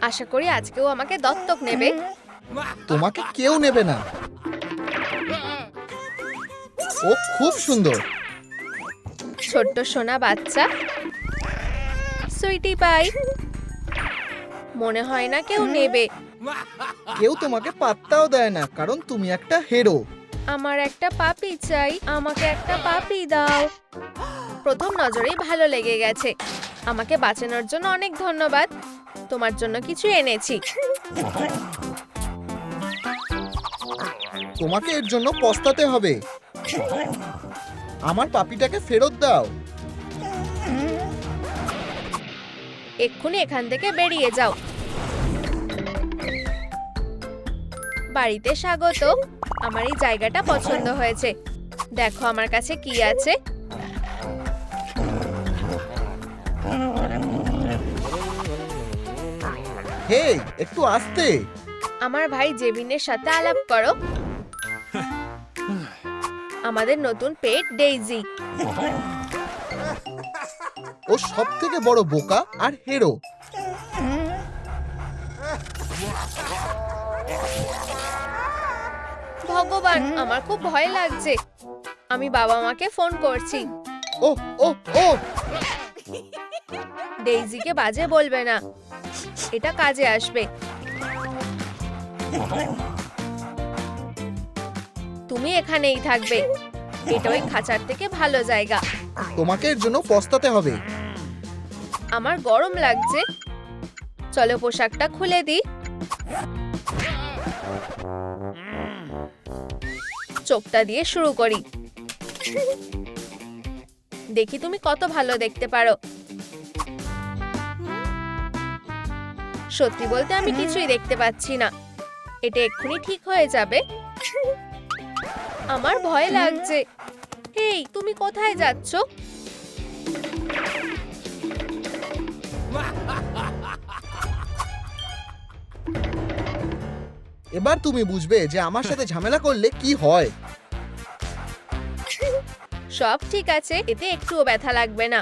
আশা করি আজকেও আমাকে দত্তক নেবে। তোমাকে কেউ নেবে না। ও খুব সুন্দর। ছোট্ট সোনা বাচ্চা। সুইটি পাই। মনে হয় না কেউ নেবে। কেউ তোমাকে পাত্তাও দেয় না কারণ তুমি একটা হেরো আমার একটা পাপি চাই আমাকে একটা পাপি দাও। প্রথম নজরেই ভালো লেগে গেছে। আমাকে বাঁচানোর জন্য অনেক ধন্যবাদ। তোমার জন্য কিছু এনেছি। তোমাকে এর জন্য পস্তাতে হবে। আমার পাপিটাকে ফেরত দাও। এক্ষুনি এখান থেকে বেরিয়ে যাও। বাড়িতে স্বাগত। আমার এই জায়গাটা পছন্দ হয়েছে। দেখো আমার কাছে কি আছে। হে একটু আসতে। আমার ভাই জেবিনের সাথে আলাপ করো। আমাদের নতুন পেট ডেইজি। ও সব থেকে বড় বোকা আর হেরো। ভগবান আমার খুব ভয় লাগছে। আমি বাবা মাকে ফোন করছি। ও ও ও ডেইজিকে বাজে বলবে না। এটা কাজে আসবে। তুমি এখানেই থাকবে। এটা ওই খাঁচার থেকে ভালো জায়গা। তোমাকে এর জন্য পস্তাতে হবে। আমার গরম লাগছে। চলো পোশাকটা খুলে দিই। চোখটা দিয়ে শুরু করি। দেখি তুমি কত ভালো দেখতে পারো। সত্যি বলতে আমি কিছুই দেখতে পাচ্ছি না। এটা এক্ষুনি ঠিক হয়ে যাবে। আমার ভয় লাগছে। এই তুমি কোথায় যাচ্ছ? এবার তুমি বুঝবে যে আমার সাথে ঝামেলা করলে কি হয়। সব ঠিক আছে এতে একটুও ব্যথা লাগবে না।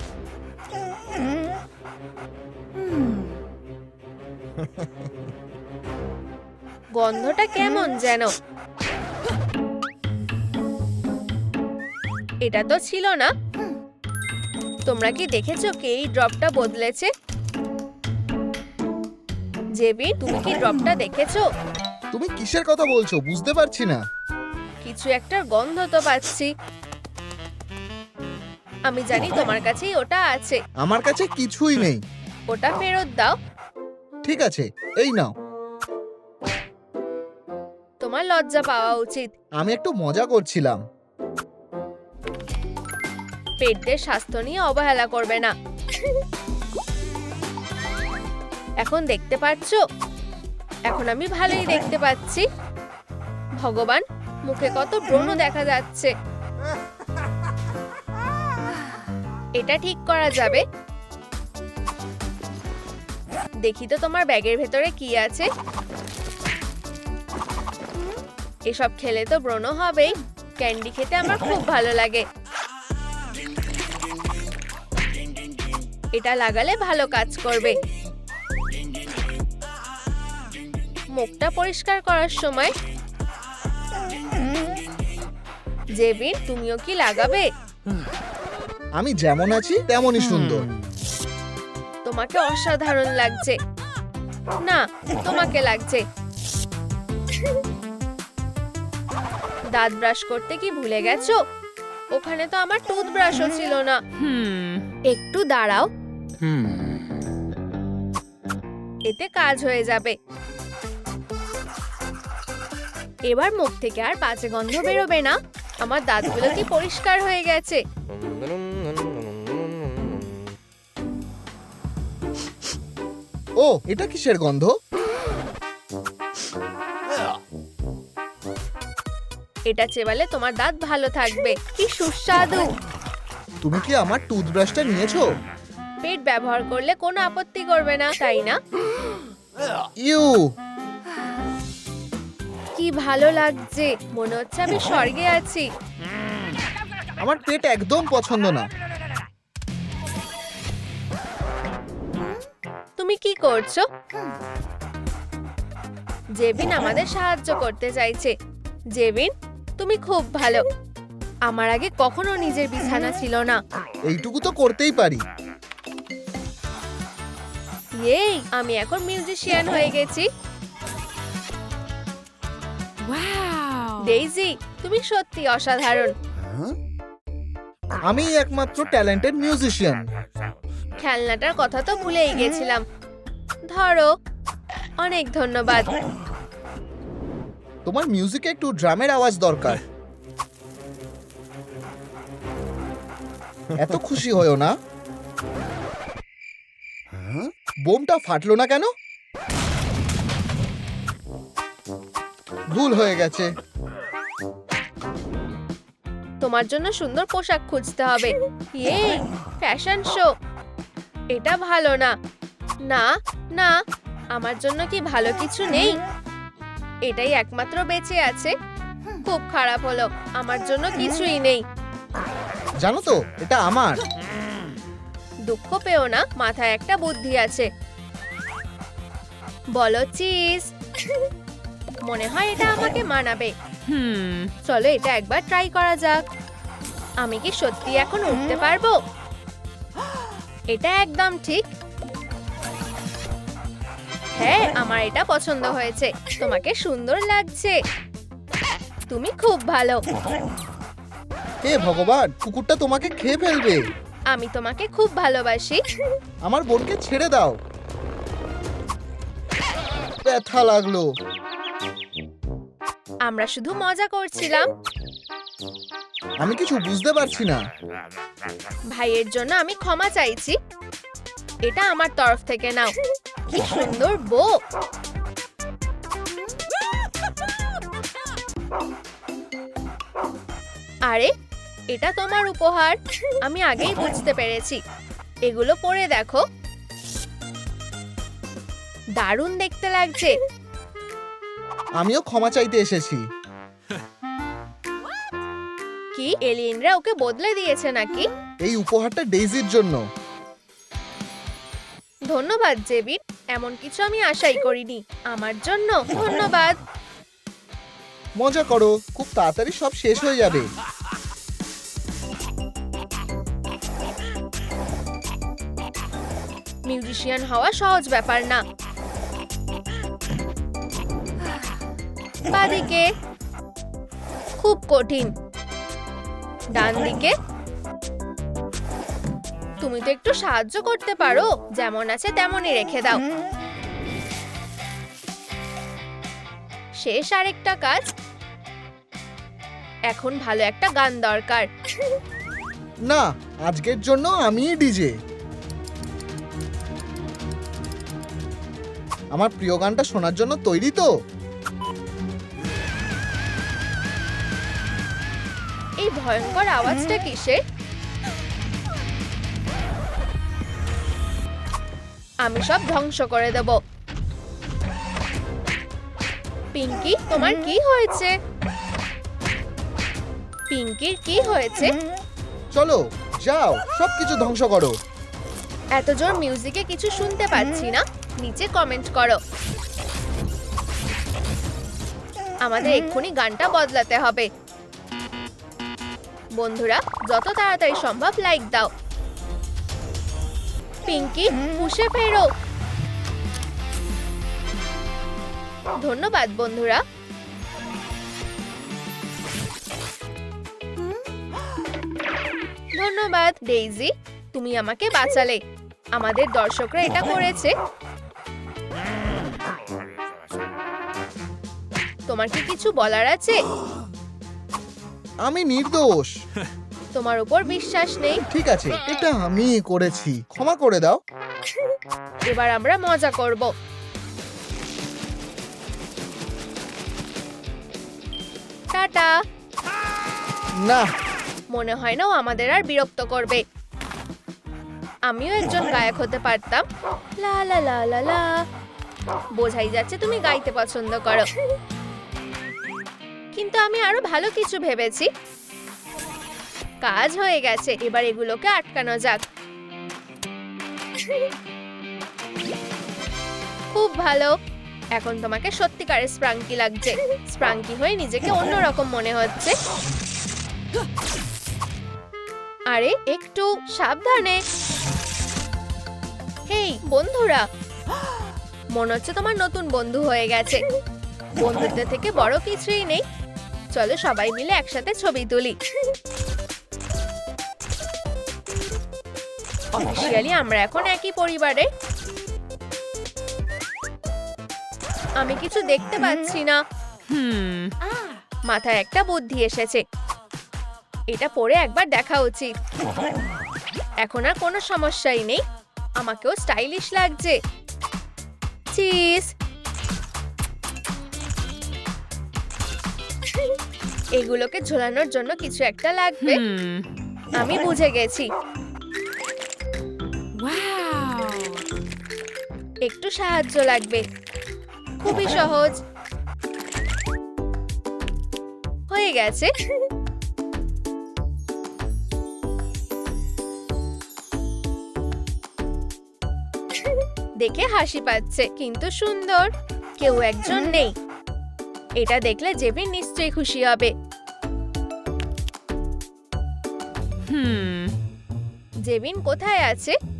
গন্ধটা কেমন যেন? এটা তো ছিল না। তোমরা কি দেখেছ কে এই ড্রপটা বদলেছে? জেবি তুমি কি ড্রপটা দেখেছ? তুমি কিসের কথা বলছো? বুঝতে পারছি না। কিছু একটা গন্ধ তো পাচ্ছি। আমি জানি তোমার কাছেই ওটা আছে। আমার কাছে কিছুই নেই। ওটা ফেরত দাও। ঠিক আছে এই নাও। তোমার লজ্জা পাওয়া উচিত। আমি একটু মজা করছিলাম। পেটদের স্বাস্থ্য নিয়ে অবহেলা করবে না। এখন দেখতে পাচ্ছো? এখন আমি ভালোই দেখতে পাচ্ছি। ভগবান মুখে কত ব্রণ দেখা যাচ্ছে। এটা ঠিক করা যাবে। দেখি তো তোমার ব্যাগের ভেতরে কি আছে। এসব খেলে তো ব্রণ হবেই। ক্যান্ডি খেতে আমার খুব ভালো লাগে। এটা লাগালে ভালো কাজ করবে। মুখটা পরিষ্কার করার সময়। জেবিন, তুমিও কি লাগাবে? আমি যেমন আছি, তেমনই সুন্দর। তোমাকে অসাধারণ লাগছে। না তোমাকে লাগছে। দাঁত ব্রাশ করতে কি ভুলে গেছো? ওখানে তো আমার টুথব্রাশও ছিল না। একটু দাঁড়াও। এতে কাজ হয়ে যাবে। এবার মুখ থেকে আর বাজে গন্ধ বেরোবে না। আমার দাঁতগুলো কি পরিষ্কার হয়ে গেছে? ও এটা কিসের গন্ধ? এটা চেবালে তোমার দাঁত ভালো থাকবে। কি সুস্বাদু। তুমি কি আমার টুথব্রাশটা নিয়েছো? পেট ব্যবহার করলে কোনো আপত্তি করবে না তাই না? ইউ। কি ভালো লাগছে। মনে হচ্ছে আমি স্বর্গে আছি। আমার পেট একদম পছন্দ না। তুমি কি করছ? জেবিন আমাদের সাহায্য করতে চাইছে। জেবিন তুমি খুব ভালো। আমার আগে কখনো নিজের বিছানা ছিল না। এইটুকু তো করতেই পারি। এই আমি এখন মিউজিশিয়ান হয়ে গেছি। ডেইজি তুমি সত্যি অসাধারণ। আমি একমাত্র ট্যালেন্টেড মিউজিশিয়ান। খেলনাটার কথা তো ভুলেই গেছিলাম। ধরো। অনেক ধন্যবাদ। তোমার মিউজিকে একটু ড্রামের আওয়াজ দরকার। এত খুশি হয়েও না। বোমটা ফাটলো না কেন? ভুল হয়ে গেছে। তোমার জন্য সুন্দর পোশাক খুঁজতে হবে। এই ফ্যাশন শো এটা ভালো না। না না আমার জন্য কি ভালো কিছু নেই? এটাই একমাত্র বেঁচে আছে। খুব খারাপ হলো আমার জন্য কিছুই নেই। জানো তো এটা আমার। দুঃখ পেও না মাথায় একটা বুদ্ধি আছে। বলো চিজ। মনে হয় এটা আমাকে মানাবে। চলো এটা একবার ট্রাই করা যাক। আমি কি সত্যি এখন উঠতে পারব? এটা একদম ঠিক। হ্যাঁ আমার এটা পছন্দ হয়েছে। তোমাকে সুন্দর লাগছে। তুমি খুব ভালো। হে ভগবান কুকুরটা তোমাকে খেয়ে ফেলবে। আমি তোমাকে খুব ভালোবাসি। আমার বোনকে ছেড়ে দাও। ব্যথা লাগল। আমরা শুধু মজা করছিলাম। আমি কিছু বুঝতে পারছি না। ভাইয়ের জন্য আমি ক্ষমা চাইছি। এটা আমার তরফ থেকে নাও। কি সুন্দর বো আরে এটা তোমার উপহার। আমি আগেই বুঝতে পেরেছি। এগুলো পরে দেখো। দারুণ দেখতে লাগছে। আমিও ক্ষমা চাইতে এসেছি। কি এলিয়েনরা ওকে বদলে দিয়েছে নাকি? এই উপহারটা ডেইজির জন্য। ধন্যবাদ জেবিন। এমন কিছু আমি আশাই করিনি। আমার জন্য ধন্যবাদ। মজা করো খুব তাড়াতাড়ি সব শেষ হয়ে যাবে। মিউজিশিয়ান হওয়া সহজ ব্যাপার না। বাদিকে। খুব কঠিন। ডান দিকে তুমি তো একটু সাহায্য করতে পারো। যেমন আছে তেমনই রেখে দাও। শেষ আরেকটা কাজ। এখন ভালো একটা গান দরকার। না আজকের জন্য আমিই ডিজে। আমার প্রিয় গানটা শোনার জন্য তৈরি তো। এই ভয়ঙ্কর আওয়াজটা কিসের? আমি সব ধ্বংস করে দেব। পিঙ্কি তোমার কি হয়েছে? পিঙ্কির কি হয়েছে? চলো যাও সবকিছু ধ্বংস করো। এত জোর মিউজিকে কিছু শুনতে পাচ্ছি না। নিচে কমেন্ট করো। আমাদের এক্ষুনি গানটা বদলাতে হবে। বন্ধুরা যত তাড়াতাড়ি সম্ভব লাইক দাও। পিঙ্কি পুষে ফেরো। ধন্যবাদ বন্ধুরা। ধন্যবাদ ডেইজি। তুমি আমাকে বাঁচালে। আমাদের দর্শকরা এটা করেছে। তোমার কি কিছু বলার আছে? আমি নির্দোষ। তোমার উপর বিশ্বাস নেই। ঠিক আছে এটা আমি করেছি। ক্ষমা করে দাও। এবার আমরা মজা করব। টাটা। না। মনে হয় না ও আমাদের আর বিরক্ত করবে। আমিও একজন গায়ক হতে পারতাম। লা লা লা লা লা। বোঝাই যাচ্ছে তুমি গাইতে পছন্দ করো। কিন্তু আমি আরও ভালো কিছু ভেবেছি। কাজ হয়ে গেছে। এবার এগুলোকে আটকানো যাক। খুব ভালো। এখন তোমাকে সত্যিকারের স্প্রাঙ্কি লাগছে। স্প্রাঙ্কি হয়ে নিজেকে অন্যরকম মনে হচ্ছে। আরে, একটু সাবধানে। হেই, বন্ধুরা। মনে হচ্ছে তোমার নতুন বন্ধু হয়ে গেছে। বন্ধুদের থেকে বড় কিছুই নেই। চলো সবাই মিলে একসাথে ছবি তুলি। অফিসিয়ালি আমরা এখন একই পরিবারে। আমি কিছু দেখতে পাচ্ছি না। মাথায় একটা বুদ্ধি এসেছে। এটা পরে একবার দেখা উচিত। এখন আর কোনো সমস্যাই নেই। আমাকেও স্টাইলিশ লাগছে। চিজ এগুলোকে ঝোলানোর জন্য কিছু একটা লাগবে। আমি বুঝে গেছি। একটু সাহায্য লাগবে। খুবই সহজ। হয়ে গেছে। দেখে হাসি পাচ্ছে, কিন্তু সুন্দর। কেউ একজন নেই। এটা দেখলে জেবিন নিশ্চয়ই খুশি হবে। জেবিন কোথায় আছে?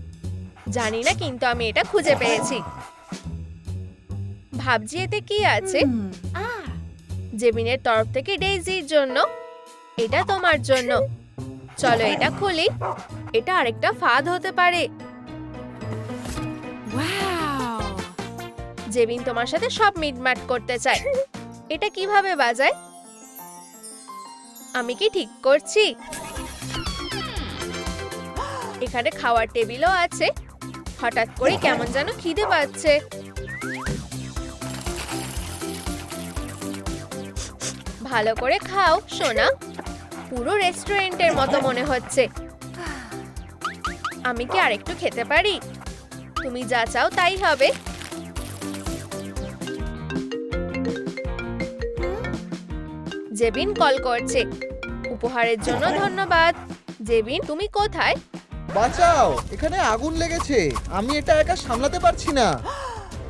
জানি না কিন্তু আমি এটা খুঁজে পেয়েছি। ভাবছি এতে কি আছে? জেবিনের তরফ থেকে ডেইজির জন্য। এটা তোমার জন্য। চলো এটা খুলি। এটা আরেকটা ফাঁদ হতে পারে। জেবিন তোমার সাথে সব মিটমাট করতে চায়। এটা কীভাবে বাজায়? আমি কি ঠিক করছি? এখানে খাওয়ার টেবিলও আছে। হঠাৎ করে কেমন যেন খিদে পাচ্ছে। ভালো করে খাও, সোনা। পুরো রেস্টুরেন্টের মতো মনে হচ্ছে। আমি কি আরেকটু খেতে পারি? তুমি যা চাও তাই হবে। জেবিন কল করছে। উপহারের জন্য ধন্যবাদ। জেবিন, তুমি কোথায়? বাঁচাও, এখানে আগুন লেগেছে। আমি এটা একা সামলাতে পারছি না।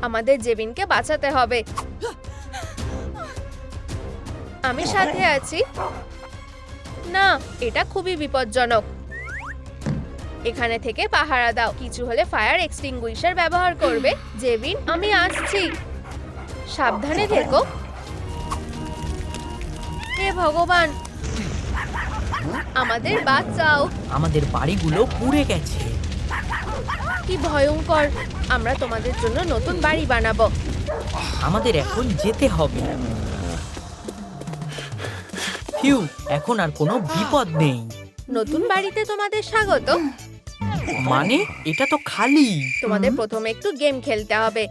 আমাদের জেবিনকে বাঁচাতে হবে। আমি সাথে আছি। না, এটা খুবই বিপজ্জনক। এখানে থেকে পাহারা দাও। কিছু হলে ফায়ার এক্সটিংগুইশার ব্যবহার করবে। জেবিন, আমি আসছি। সাবধানে থেকো। হে ভগবান! আমাদের বাঁচাও। আমাদের বাড়িগুলো পুড়ে গেছে। কি ভয়ঙ্কর। আমরা তোমাদের জন্য নতুন বাড়ি বানাবো। আমাদের এখন যেতে হবে। ফিউ এখন আর কোনো বিপদ নেই। নতুন বাড়িতে তোমাদের স্বাগত। মানে এটা তো খালি। তোমাদের প্রথমে একটু গেম খেলতে হবে।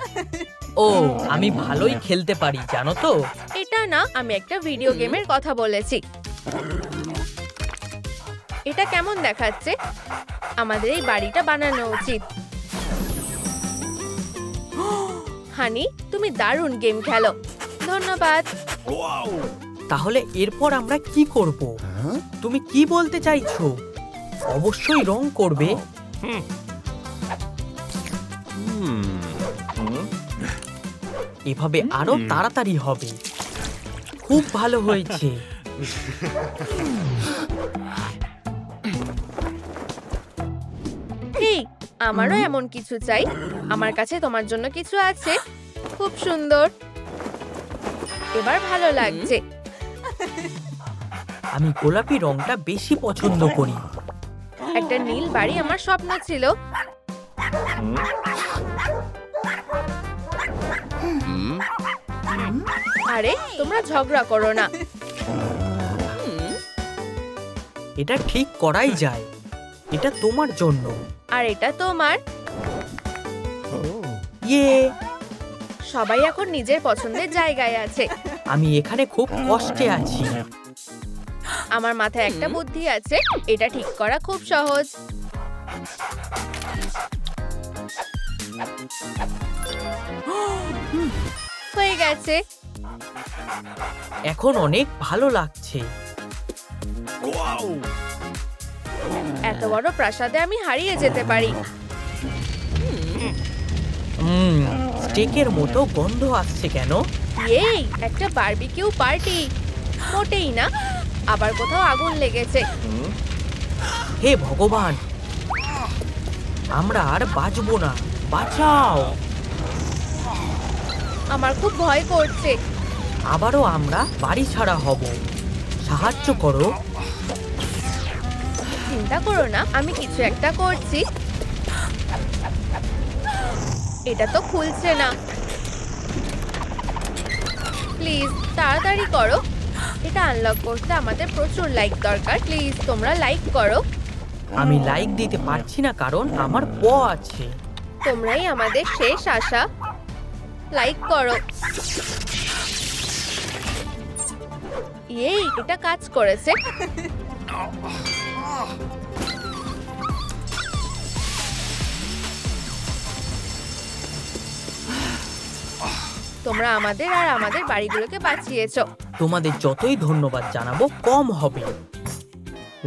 ও আমি ভালোই খেলতে পারি জানো তো? এটা না আমি একটা ভিডিও গেমের কথা বলেছি। এটা কেমন দেখাচ্ছে? আমাদের এই বাড়িটা বানানো উচিত। হানি তুমি দারুণ গেম খেলো। ধন্যবাদ। তাহলে এরপর আমরা কি করব? তুমি কি বলতে চাইছো? অবশ্যই রং করবে। এভাবে আরও তাড়াতাড়ি হবে। খুব ভালো হয়েছে। আমারও এমন কিছু চাই। আমার কাছে তোমার জন্য কিছু আছে। খুব সুন্দর। এবার ভালো লাগছে। আমি গোলাপি রংটা বেশি পছন্দ করি। একটা নীল বাড়ি আমার স্বপ্ন ছিল। আরে তোমরা ঝগড়া করো না। এটা ঠিক করাই যায়। এটা তোমার জন্য। আর এটা তোমার। ইয়ে। সবাই এখন নিজের পছন্দের জায়গায় আছে। আমি এখানে খুব কষ্টে আছি। আমার মাথায় একটা বুদ্ধি আছে এটা ঠিক করা খুব সহজ। হয়ে গেছে। এখন অনেক ভালো লাগছে। এত বড় প্রাসাদে আমি হারিয়ে যেতে পারি। স্টেকের মতো গন্ধ আসছে কেন? এই একটা বারবিকিউ পার্টি। মোটেই না আবার কোথাও আগুন লেগেছে। হে ভগবান আমরা আর বাঁচবো না বাঁচাও। আমার খুব ভয় করছে। আবারও আমরা বাড়ি ছাড়া হব। সাহায্য করো। চিন্তা করো না আমি কিছু একটা করছি। এটা তো খুলছে না। প্লিজ তাড়াতাড়ি করো। এটা আনলক করতে আমাদের প্রচুর লাইক দরকার। প্লিজ তোমরা লাইক করো। আমি লাইক দিতে পারছি না কারণ আমার প আছে। তোমরাই আমাদের শেষ আশা। লাইক করো। এই এটা কাজ করেছে। তোমরা আমাদের আর আমাদের বাড়িগুলোকে বাঁচিয়েছো। তোমাদের যতই ধন্যবাদ জানাব কম হবে।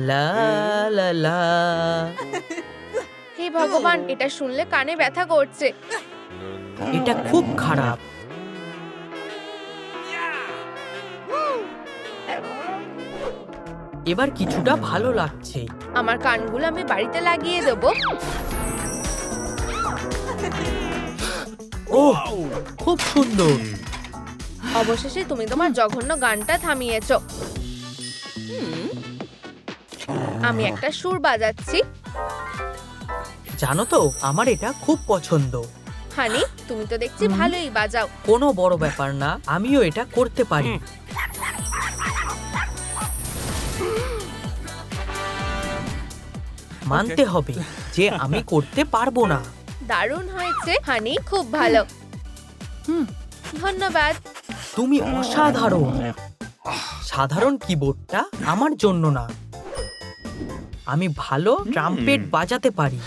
লা লা লা। হে ভগবান এটা শুনলে কানে ব্যথা করছে। এটা খুব খারাপ। এবার কিছুটা ভালো লাগছে। আমার কানগুলো আমি বাড়িতে লাগিয়ে দেবো। ও খুব সুন্দর। অবশেষে তুমি তোমার জঘন্য গানটা থামিয়েছ। আমি একটা সুর বাজাচ্ছি। জানো তো আমার এটা খুব পছন্দ। হানি তুমি তো দেখছি ভালোই বাজাও। কোনো বড় ব্যাপার না আমিও এটা করতে পারি। মানতে হবে যে আমি করতে পারব না। দারুণ হয়েছে হানি খুব ভালো। ধন্যবাদ। তুমি অসাধারণ। সাধারণ কিবোর্ডটা আমার জন্য না। আমি ভালো ট্রাম্পেট বাজাতে পারি।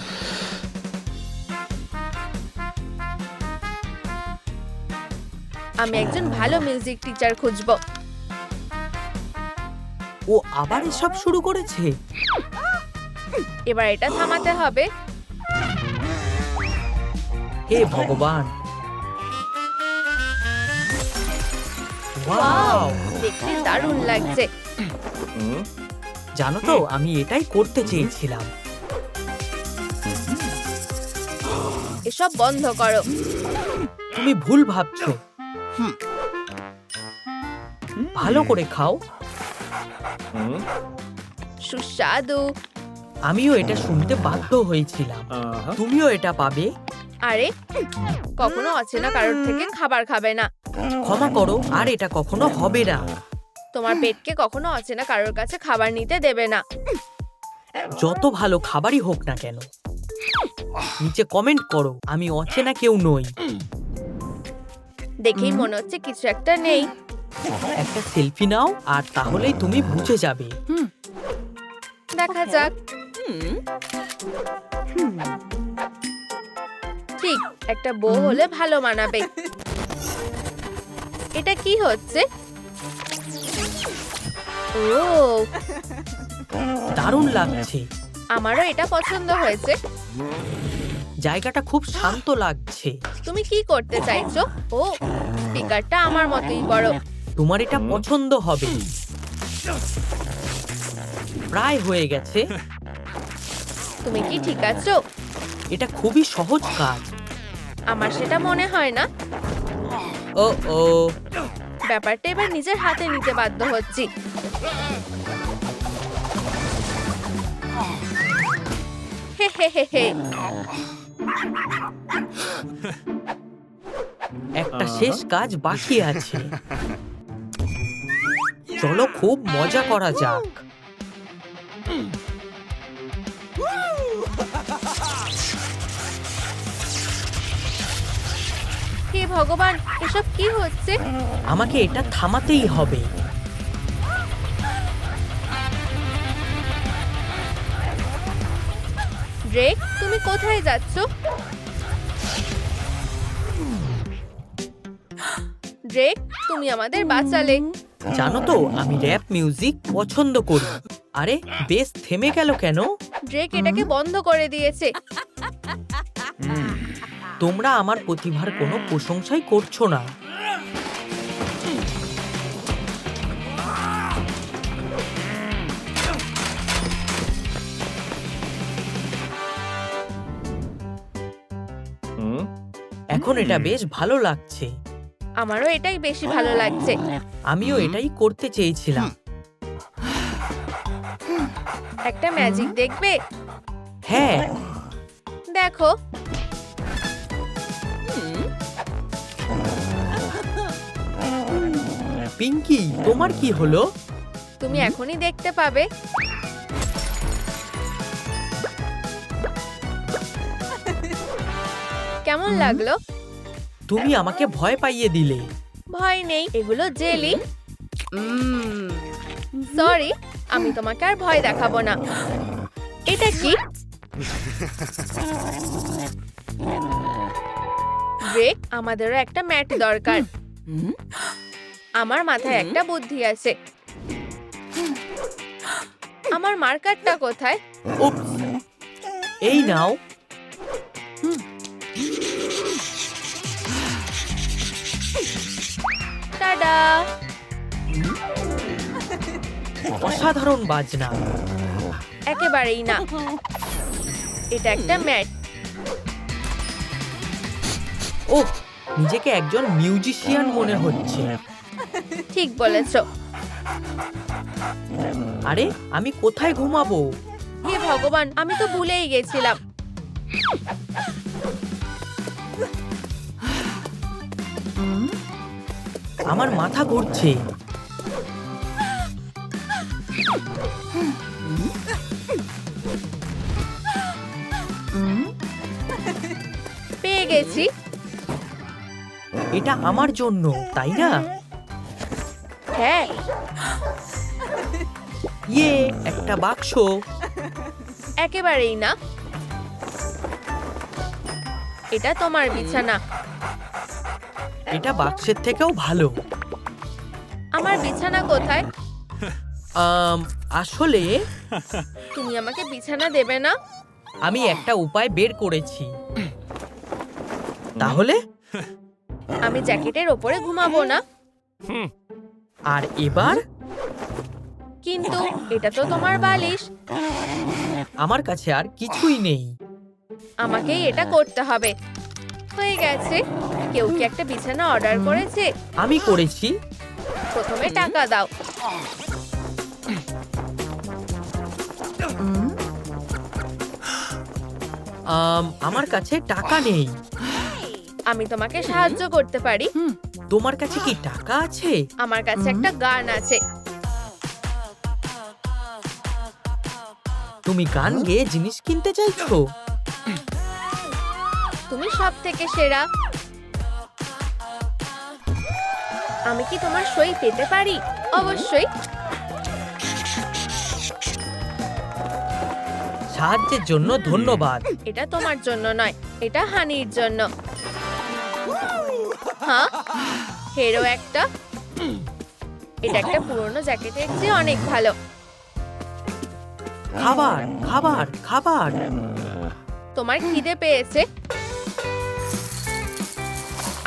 আমি একজন ভালো মিউজিক টিচার খুঁজবো। ও আবার এসব শুরু করেছে? এবার এটা থামাতে হবে। হে ভগবান। দেখতে দারুণ লাগছে। জানো তো আমি এটাই করতে চেয়েছিলাম। এসব বন্ধ করো। তুমি ভুল ভাবছ। ভালো করে খাও। সুস্বাদু। আমিও এটা শুনতে বাধ্য হয়েছিলাম। তুমিও এটা পাবে। আরে কখনো অচেনা কারোর থেকে খাবার খাবে না। ক্ষমা করো আর এটা কখনো হবে না। তোমার পেটকে কখনো অচেনা কারোর কাছে খাবার নিতে দেবে না। যত ভালো খাবারই হোক না কেন নিচে কমেন্ট করো আমি অচেনা কেউ নই। দেখেই মনে হচ্ছে কিছু একটা নেই। একটা সেলফি নাও আর তাহলেই তুমি বুঝে যাবে। দেখা যাক। ঠিক একটা বউ হলে ভালো মানাবে। এটা কি হচ্ছে? ও। দারুণ লাগছে। আমারও এটা পছন্দ হয়েছে। জায়গাটা খুব শান্ত লাগছে। তুমি কি করতে চাইছো? ও স্পিকারটা আমার মতোই বড়। তোমার এটা পছন্দ হবে। প্রায় হয়ে গেছে। তুমি কি ঠিক আছো? এটা খুবই সহজ কাজ। আমার সেটা মনে হয় না। ও ও। ব্যাপারটা এবার নিজের হাতে নিতে বাধ্য হচ্ছি। হে হে হে হে। একটা শেষ কাজ বাকি আছে। চলো খুব মজা করা যাক। হে ভগবান এসব কি হচ্ছে? আমাকে এটা থামাতেই হবে। ড্রেক তুমি কোথায় যাচ্ছ? ড্রেক তুমি আমাদের বাঁচালে। জানো তো আমি র্যাপ মিউজিক পছন্দ করি। আরে বেশ থেমে গেল কেন? ড্রেক এটাকে বন্ধ করে দিয়েছে। তোমরা আমার প্রতিভার কোনো প্রশংসাই করছ না। এখন এটা বেশ ভালো লাগছে। আমারও এটাই বেশি ভালো লাগছে। আমিও এটাই করতে চেয়েছিলাম। একটা ম্যাজিক দেখবে? হ্যাঁ। দেখো। পিঙ্কি তোমার কি হলো? তুমি এখনই দেখতে পাবে। কেমন লাগল? তুমি আমাকে ভয় পাইয়ে দিলে। ভয় নেই এগুলো জেলি। সরি আমি তোমাকে আর ভয় দেখাবো না। এটা কি? ব্রেক আমাদেরও একটা ম্যাট দরকার। আমার মাথায় একটা বুদ্ধি আছে। আমার মার্কারটা কোথায়? এই নাও। টাডা অসাধারণ বাজনা। একেবারেই না। এটা একটা ম্যাট। ও নিজেকে একজন মিউজিশিয়ান মনে হচ্ছে। ঠিক বলেছ। আরে আমি কোথায় ঘুমাবো? হে ভগবান আমি তো ভুলেই গেছিলাম। আমার মাথা ঘুরছে। পেয়ে গেছি। এটা আমার জন্য তাই না? হ্যাঁ। ইয়ে একটা বাক্স। একেবারেই না। এটা তোমার বিছানা। এটা বাক্সের থেকেও ভালো। আমার বিছানা কোথায়? আম, আসলে তুমি আমাকে বিছানা দেবে না? আমি একটা উপায় বের করেছি। তাহলে? আমি জ্যাকেটের ওপরে ঘুমাবো না। আর এবার? কিন্তু এটা তো তোমার বালিশ। আমার কাছে আর কিছুই নেই। আমাকেই এটা করতে হবে। হয়ে গেছে। কেউ কি একটা বিছানা অর্ডার করেছে? আমি করেছি। প্রথমে টাকা দাও। আমার কাছে টাকা নেই। আমি তোমাকে সাহায্য করতে পারি। তোমার কাছে কি টাকা আছে? আমার কাছে একটা গান আছে। তুমি গান গেয়ে জিনিস কিনতে চাইছো? তুমি সব থেকে সেরা। আমি কি তোমার সই পেতে পারি? অবশ্যই। সাহায্যের জন্য ধন্যবাদ। এটা তোমার জন্য নয় এটা হানির জন্য। হ্যাঁ হেরো একটা। এটা একটা পুরনো জ্যাকেটের চেয়ে অনেক ভালো। খাবার খাবার খাবার। তোমার খিদে পেয়েছে?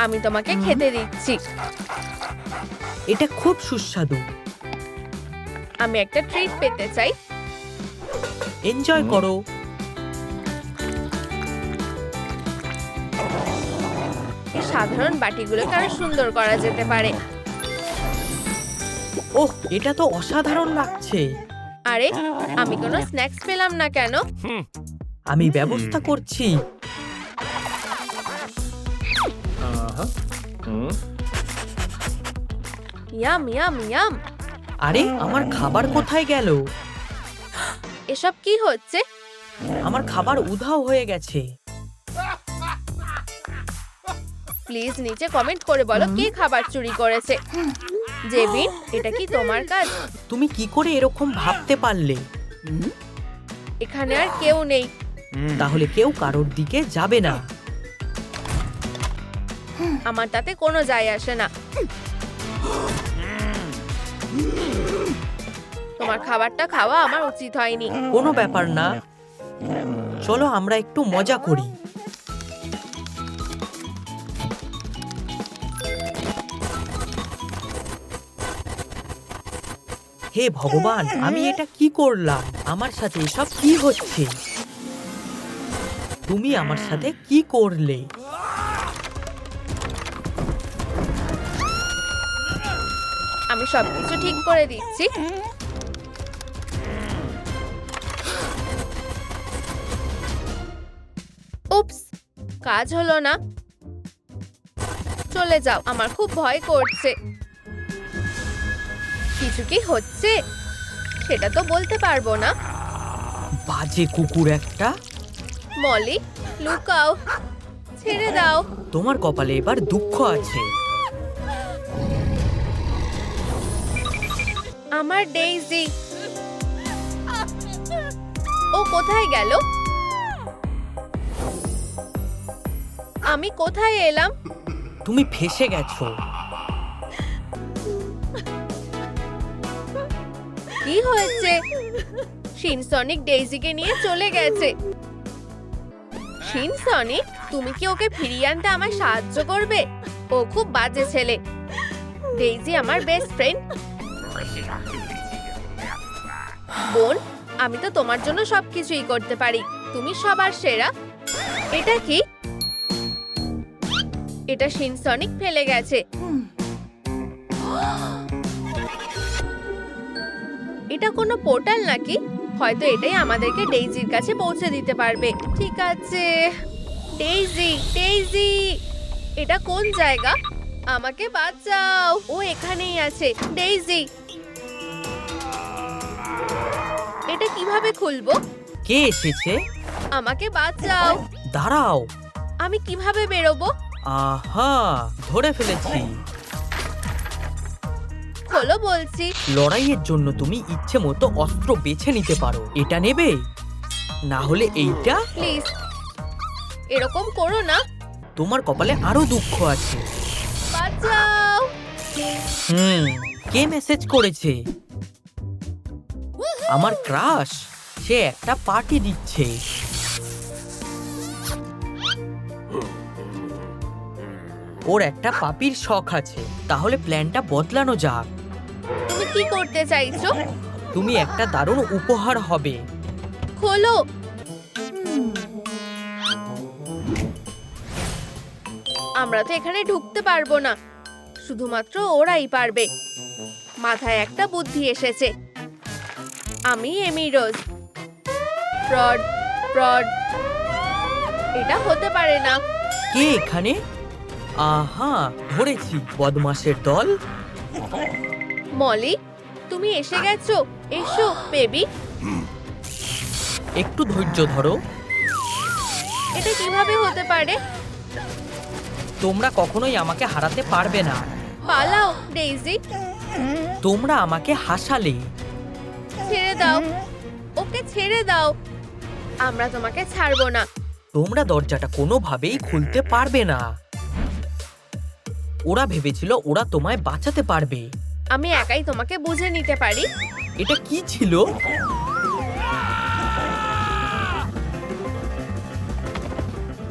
আমি তোমাকে খেতে দিচ্ছি। এটা খুব সুস্বাদু। আমি একটা ট্রিট পেতে চাই। এনজয় করো। সাধারণ বাটিগুলোকে আরও সুন্দর করা যেতে পারে। ওহ এটা তো অসাধারণ লাগছে। আরে আমি কোনো স্ন্যাক্স পেলাম না কেন? আমি ব্যবস্থা করছি। Yum yum yum. আরে আমার খাবার কোথায় গেল? এসব কি হচ্ছে? আমার খাবার উধাও হয়ে গেছে। প্লিজ নিচে কমেন্ট করে বলো কে খাবার চুরি করেছে। জেবিন এটা কি তোমার কাজ? তুমি কি করে এরকম ভাবতে পারলে? এখানে আর কেউ নেই। তাহলে কেউ কারোর দিকে যাবে না। আমার তাতে কোনো যায় আসে না। তোমার খাবারটা খাওয়া আমার উচিত হয়নি। কোনো ব্যাপার না। চলো আমরা একটু মজা করি। হে ভগবান, আমি এটা কি করলাম? আমার সাথে এসব কি হচ্ছে? তুমি আমার সাথে কি করলে? আমি সবকিছু ঠিক করে দিচ্ছি। উপস কাজ হলো না। চলে যাও, আমার খুব ভয় করছে। কিছু কি হচ্ছে? সেটা তো বলতে পারব না। বাজে কুকুর একটা। মলি লুকাও। ছেড়ে দাও। তোমার কপালে এবার দুঃখ আছে। আমার ডেইজি। ও কোথায় গেল? আমি কোথায় এলাম? তুমি ফেসে গেছো। কি হয়েছে। শিনসনিক ডেইজিকে নিয়ে চলে গেছে। শিনসনিক, তুমি কি ওকে ফিরিয়ে আনতে আমায় সাহায্য করবে? ও খুব বাজে ছেলে। ডেইজি আমার বেস্ট ফ্রেন্ড। বোন, আমি তো তোমার জন্য সবকিছুই করতে পারি। তুমি সবার সেরা। এটা কি? এটা শিনসনিক ফেলে গেছে। এটা কোনো পোর্টাল নাকি? হয়তো এটাই আমাদেরকে ডেইজির কাছে পৌঁছে দিতে পারবে। ঠিক আছে। Daisy Daisy! এটা কোন জায়গা? আমাকে বাঁচাও। ও এখানেই আছে। ডেইজি! এটা কীভাবে খুলবো? কে এসেছে? আমাকে বাঁচাও। দাঁড়াও। আমি কীভাবে বেরোবো? আহা ধরে ফেলেছি। খোলো বলছি। লড়াইয়ের জন্য তুমি ইচ্ছে মতো অস্ত্র বেছে নিতে পারো। এটা নেবে? না হলে এইটা? প্লিজ এরকম করো না। তোমার কপালে আরও দুঃখ আছে। বাঁচাও। হুম কে মেসেজ করেছে? আমার ক্রাশ সে একটা পার্টি দিচ্ছে। ওর একটা পাপির শখ আছে। তাহলে প্ল্যানটা বদলানো যাক। তুমি কি করতে চাইছো? তুমি একটা দারুণ উপহার হবে। খোলো। আমরা তো এখানে ঢুকতে পারব না। শুধুমাত্র ওরাই পারবে। মাথায় একটা বুদ্ধি এসেছে। আমি এমি রোজ ফ্রড ফ্রড এটা হতে পারে না। কে এখানে? আহা ধরেছি বদমাসের দল। মলি তুমি এসে গেছো। এসো বেবি। একটু ধৈর্য ধরো। এটা কীভাবে হতে পারে? তোমরা কখনোই আমাকে হারাতে পারবে না। পালাও ডেইজি। তোমরা আমাকে হাসালে। ছেড়ে দাও। ওকে ছেড়ে দাও। আমরা তোমাকে ছাড়বো না। তোমরা দরজাটা কোনোভাবেই খুলতে পারবে না। ওরা ভেবেছিল ওরা তোমায় বাঁচাতে পারবে। আমি একাই তোমাকে বুঝে নিতে পারি। এটা কি ছিল?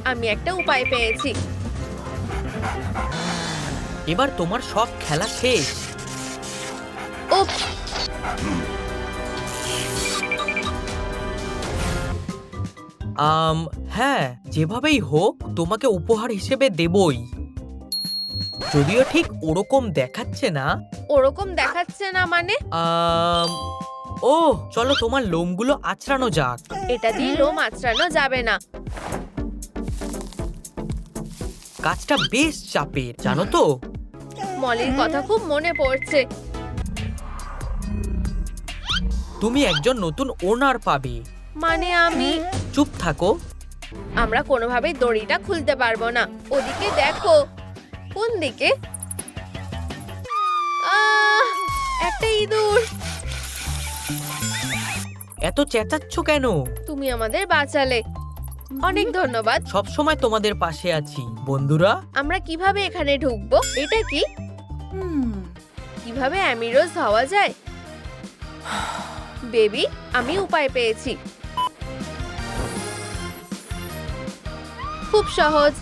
আমি একটা উপায় পেয়েছি। এবার তোমার সব খেলা শেষ। আম হ্যাঁ যেভাবেই হোক তোমাকে উপহার হিসেবে দেবই। যদিও ঠিক ওরকম দেখাচ্ছে না। ওরকম দেখাচ্ছে না মানে? আম ও চলো তোমার লোমগুলো আঁচড়ানো যাক। এটা দিয়ে লোম আঁচড়ানো যাবে না। কাজটা বেশ চাপের জানো তো? মলির কথা খুব মনে পড়ছে। তুমি একজন নতুন ওনার পাবে। মানে আমি? চুপ থাকো। আমরা কোনোভাবেই দড়িটা খুলতে পারব না। ওদিকে দেখো। কোন দিকে? আহ একটা ইঁদুর। এত চেঁচাচ্ছ কেন? তুমি আমাদের বাঁচালে। অনেক ধন্যবাদ। সব সময় তোমাদের পাশে আছি। বন্ধুরা? আমরা কীভাবে এখানে ঢুকবো? এটা কি? কীভাবে অ্যামিরোজ হওয়া যায়? বেবি আমি উপায় পেয়েছি। খুব সহজ।